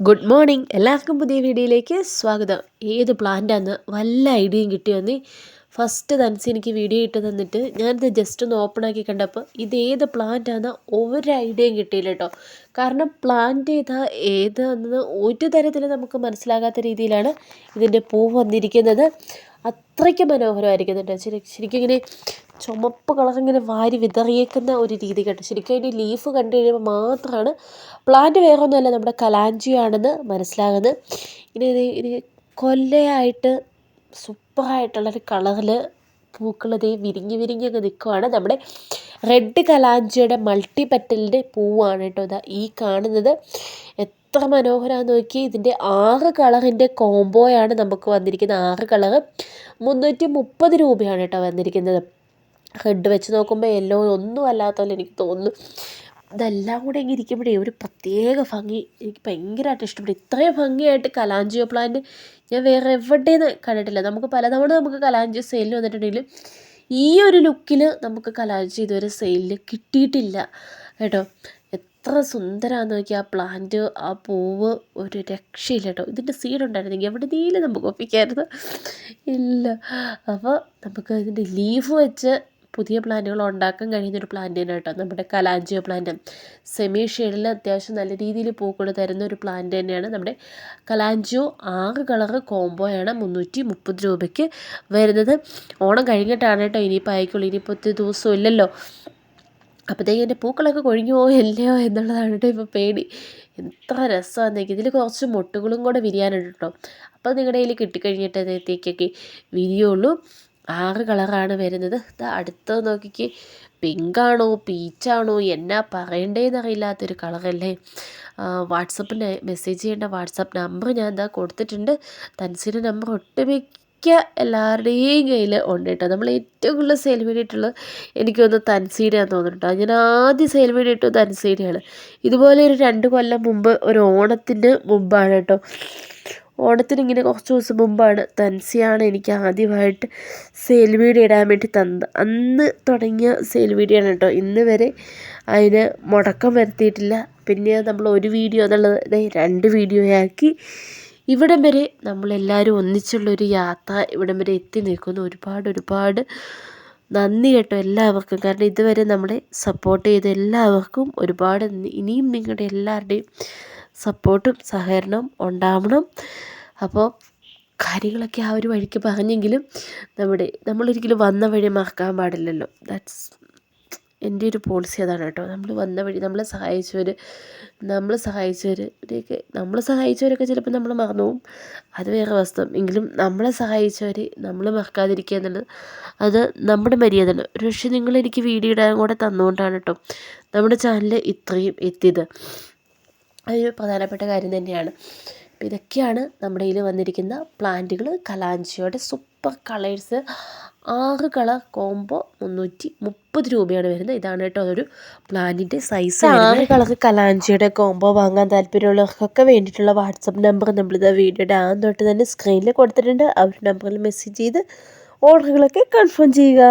Good morning. എല്ലാവർക്കും പുതിയ വീഡിയോയിലേക്ക് സ്വാഗതം. ഏത് പ്ലാന്റാന്ന് വല്ല ഐഡിയയും കിട്ടിയോന്ന് ഫസ്റ്റ് തനിച്ച് എനിക്ക് വീഡിയോ ഇട്ട് തന്നിട്ട് ഞാനിത് ജസ്റ്റ് ഒന്ന് ഓപ്പൺ ആക്കി കണ്ടപ്പോൾ ഇത് ഏത് പ്ലാന്റാന്ന് ഒരു ഐഡിയയും കിട്ടിയില്ല കേട്ടോ കാരണം പ്ലാന്റ് ഏതാ ഏതാണെന്ന് ഒരു തരത്തിൽ നമുക്ക് മനസ്സിലാകാത്ത രീതിയിലാണ് ഇതിന്റെ പൂ വന്നിരിക്കുന്നത്. അത്രയ്ക്ക് മനോഹരമായിരിക്കുന്നുണ്ട് ശരി ശരിക്കും ഇങ്ങനെ ചുമപ്പ് കളർ ഇങ്ങനെ വാരി വിതറിയേക്കുന്ന ഒരു രീതി കേട്ടോ. ശരിക്കും അതിന്റെ ലീഫ് കണ്ടു കഴിയുമ്പോൾ മാത്രമാണ് പ്ലാന്റ് വേറെ ഒന്നുമല്ല നമ്മുടെ കലാഞ്ചിയാണെന്ന് മനസ്സിലാകുന്നത്. ഇനി ഇനി കൊല്ലയായിട്ട് സൂപ്പറായിട്ടുള്ളൊരു കളറിൽ പൂക്കളതേ വിരിഞ്ഞ് വിരിഞ്ഞൊക്കെ നിൽക്കുവാണ്. നമ്മുടെ റെഡ് കലാഞ്ചിയുടെ മൾട്ടി പെറ്റലിന്റെ പൂവാണ് കേട്ടോ ഇതാ ഈ കാണുന്നത്. എത്ര മനോഹരമാണെന്ന് നോക്കി ഇതിന്റെ ആറ് കളറിന്റെ കോംബോയാണ് നമുക്ക് വന്നിരിക്കുന്നത്. ആറ് കളറ് മുന്നൂറ്റി മുപ്പത് രൂപയാണ് കേട്ടോ വന്നിരിക്കുന്നത്. റെഡ് വെച്ച് നോക്കുമ്പോൾ യെല്ലോ ഒന്നും അല്ലാത്ത പോലെ എനിക്ക് തോന്നുന്നു. ഇതെല്ലാം കൂടെ ഇങ്ങനെ ഇരിക്കുമ്പോഴേ ഒരു പ്രത്യേക ഭംഗി. എനിക്ക് ഭയങ്കരമായിട്ട് ഇഷ്ടപ്പെട്ടു. ഇത്രയും ഭംഗിയായിട്ട് കലാഞ്ചിയോ പ്ലാന്റ് ഞാൻ വേറെ എവിടെയും കണ്ടിട്ടില്ല. നമുക്ക് പലതവണ നമുക്ക് കലാഞ്ചിയോ സെയിലിൽ വന്നിട്ടുണ്ടെങ്കിലും ഈ ഒരു ലുക്കിൽ നമുക്ക് കലാഞ്ചി ഇതുവരെ സെയിലിൽ കിട്ടിയിട്ടില്ല കേട്ടോ. എത്ര സുന്ദരമാണെന്ന് നോക്കിയാൽ ആ പ്ലാന്റ് ആ പൂവ് ഒരു രക്ഷയില്ല കേട്ടോ ഇതിന്റെ സീഡ് ഉണ്ടായിരുന്നെങ്കിൽ എവിടെയെങ്കിലും നമുക്ക് ഒപ്പിക്കായിരുന്നു. ഇല്ല. അപ്പോൾ നമുക്ക് ഇതിന്റെ ലീഫ് വെച്ച് പുതിയ പ്ലാന്റുകൾ ഉണ്ടാക്കാൻ കഴിയുന്ന ഒരു പ്ലാന്റ് തന്നെ കേട്ടോ. നമ്മുടെ കലാഞ്ചിയോ പ്ലാന്റ് സെമി ഷെയ്ഡിൽ അത്യാവശ്യം നല്ല രീതിയിൽ പൂക്കൾ തരുന്ന ഒരു പ്ലാന്റ് തന്നെയാണ്. നമ്മുടെ കലാഞ്ചിയോ ആറ് കളറ് കോംബോയാണ് മുന്നൂറ്റി മുപ്പത് രൂപയ്ക്ക് വരുന്നത്. ഓണം കഴിഞ്ഞിട്ടാണ് കേട്ടോ ഇനിയിപ്പോൾ അയക്കുള്ളൂ ഇനിയിപ്പോൾ ഒത്തിരി ദിവസം ഇല്ലല്ലോ. അപ്പോഴത്തേക്കും എന്റെ പൂക്കളൊക്കെ കൊഴിഞ്ഞു പോയല്ലയോ എന്നുള്ളതാണ് കേട്ടോ ഇപ്പോൾ പേടി. എത്ര രസമാണെന്നേക്ക് ഇതിൽ കുറച്ച് മുട്ടുകളും കൂടെ വിരിയാനുണ്ട് കേട്ടോ. അപ്പോൾ നിങ്ങളുടെ കയ്യിൽ കിട്ടിക്കഴിഞ്ഞിട്ടത്തേക്കൊക്കെ വിരിയുള്ളൂ ആറ് കളറാണ് വരുന്നത്. ഇത് അടുത്ത് നോക്കിക്ക്. പിങ്കാണോ പീച്ചാണോ എന്നാ പറയണ്ടേന്ന് അറിയില്ലാത്തൊരു കളറല്ലേ വാട്സപ്പിന്റെ മെസ്സേജ് ചെയ്യേണ്ട വാട്സപ്പ് നമ്പർ ഞാൻ എന്താ കൊടുത്തിട്ടുണ്ട്. തൻസിന്റെ നമ്പർ ഒട്ടുമിക്ക എല്ലാവരുടെയും കയ്യിൽ ഉണ്ട് കേട്ടോ. നമ്മൾ ഏറ്റവും കൂടുതൽ സെയിൽ വേണ്ടിയിട്ടുള്ള എനിക്ക് ഒന്ന് തൻസീരയാന്ന് തോന്നുന്നുണ്ട് ഞാൻ ആദ്യം സെയിൽ വേണ്ടിയിട്ട് ഇട്ടു തൻസീടെയാണ് ഇതുപോലെ ഒരു രണ്ട് കൊല്ലം മുമ്പ് ഒരു ഓണത്തിന് മുമ്പാണ് കേട്ടോ. ഓണത്തിന് ഇങ്ങനെ കുറച്ച് ദിവസം മുമ്പാണ് തൻസിയാണ് എനിക്ക് ആദ്യമായിട്ട് സെയിൽ വീഡിയോ ഇടാൻ വേണ്ടി തന്നത്. അന്ന് തുടങ്ങിയ സെയിൽ വീഡിയോ ആണ് കേട്ടോ. ഇന്ന് വരെ അതിന് മുടക്കം വരുത്തിയിട്ടില്ല. പിന്നെ നമ്മൾ ഒരു വീഡിയോ എന്നുള്ളത് രണ്ട് വീഡിയോ ആക്കി. ഇവിടം വരെ നമ്മളെല്ലാവരും ഒന്നിച്ചുള്ളൊരു യാത്ര ഇവിടം വരെ എത്തി നിൽക്കുന്നു. ഒരുപാട് ഒരുപാട് നന്ദി കേട്ടോ എല്ലാവർക്കും. കാരണം ഇതുവരെ നമ്മളെ സപ്പോർട്ട് ചെയ്ത എല്ലാവർക്കും ഒരുപാട് ഇനിയും നിങ്ങളുടെ എല്ലാവരുടെയും സപ്പോർട്ടും സഹകരണവും ഉണ്ടാവണം. അപ്പോൾ കാര്യങ്ങളൊക്കെ ആ ഒരു വഴിക്ക് പറഞ്ഞെങ്കിലും നമ്മുടെ നമ്മളൊരിക്കലും വന്ന വഴി മറക്കാൻ പാടില്ലല്ലോ. ദാറ്റ്സ് എന്റെ ഒരു പോളിസി അതാണ് കേട്ടോ. നമ്മൾ വന്ന വഴി നമ്മളെ സഹായിച്ചവർ നമ്മൾ സഹായിച്ചവരൊക്കെ നമ്മളെ സഹായിച്ചവരൊക്കെ ചിലപ്പോൾ നമ്മൾ മറന്നു പോകും അത് വേറെ വാസ്തവം എങ്കിലും നമ്മളെ സഹായിച്ചവർ നമ്മൾ മറക്കാതിരിക്കുക എന്നുള്ളത് അത് നമ്മുടെ മര്യാദയാണ് ഒരു പക്ഷേ നിങ്ങൾ എനിക്ക് വീഡിയോ ഇടാൻ കൂടെ തന്നുകൊണ്ടാണ് കേട്ടോ നമ്മുടെ ചാനൽ ഇത്രയും എത്തിയത്. അതൊരു പ്രധാനപ്പെട്ട കാര്യം തന്നെയാണ്. അപ്പോൾ ഇതൊക്കെയാണ് നമ്മുടെ കയ്യിൽ വന്നിരിക്കുന്ന പ്ലാന്റുകൾ. കലാഞ്ചിയുടെ സൂപ്പർ കളേഴ്സ്. ആറ് കളർ കോംബോ മുന്നൂറ്റി മുപ്പത് രൂപയാണ് വരുന്നത്. ഇതാണ് കേട്ടോ അതൊരു പ്ലാന്റിന്റെ സൈസ് ആറ് കളർ കലാഞ്ചിയുടെ കോംബോ വാങ്ങാൻ താല്പര്യമുള്ളവർക്കൊക്കെ വേണ്ടിയിട്ടുള്ള വാട്സപ്പ് നമ്പർ നമ്മളിത് വീഡിയോയുടെ ആദ്യം തൊട്ട് തന്നെ സ്ക്രീനിൽ കൊടുത്തിട്ടുണ്ട്. ആ ഒരു നമ്പറിൽ മെസ്സേജ് ചെയ്ത് ഓർഡറുകളൊക്കെ കൺഫേം ചെയ്യുക.